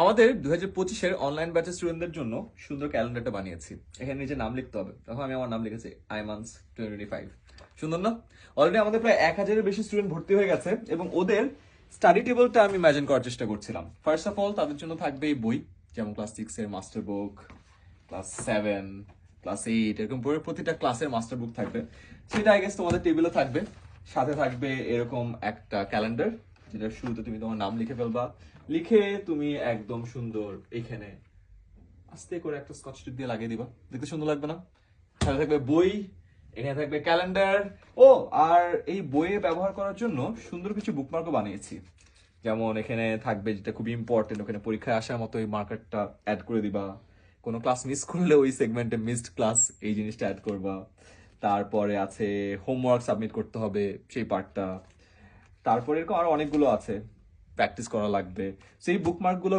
আমাদের দু হাজার পঁচিশের অনলাইন ব্যাচের স্টুডেন্টদের জন্য সুন্দর ক্যালেন্ডারটা বানিয়েছি। এখানে নিজে নাম লিখতে হবে। তখন আমি আমার নাম লিখেছি আইমান্স টোয়েন্টি ফাইভ সুন্দর না? অলরেডি আমাদের প্রায় এক হাজারের বেশি স্টুডেন্ট ভর্তি হয়ে গেছে এবং ওদের স্টাডি টেবিলটা আমি ইমাজিন করার চেষ্টা করছিলাম। ফার্স্ট অফ অল তাদের জন্য থাকবে এই বই, যেমন ক্লাস সিক্সের master book class seven class eight এরকম করে প্রতিটা ক্লাসের মাস্টার বুক থাকবে। সেটা আই গেস তোমাদের টেবিলে থাকবে। সাথে থাকবে এরকম একটা ক্যালেন্ডার যেটা শুরুতে তুমি তোমার নাম লিখে ফেলবা। লিখে তুমি একদম সুন্দর এখানে আস্তে করে একটা স্কচ টিপ দিয়ে লাগিয়ে দিবা। দেখতে সুন্দর লাগবে না? সাথে থাকবে বই, এখানে থাকবে ক্যালেন্ডার ও, আর এই বইয়ে ব্যবহার করার জন্য সুন্দর কিছু বুকমার্কও বানিয়েছি। যেমন এখানে থাকবে যেটা খুব ইম্পর্টেন্ট ওখানে পরীক্ষায় আসার মতো এই মার্কারটা অ্যাড করে দিবা। কোনো ক্লাস মিস করলে ওই সেগমেন্টে মিসড ক্লাস এই জিনিসটা অ্যাড করবা। তারপরে আছে হোমওয়ার্ক সাবমিট করতে হবে সেই পার্টটা তারপরে এরকম আরও অনেকগুলো আছে। প্র্যাকটিস করা লাগবে। সেই বুকমার্কগুলো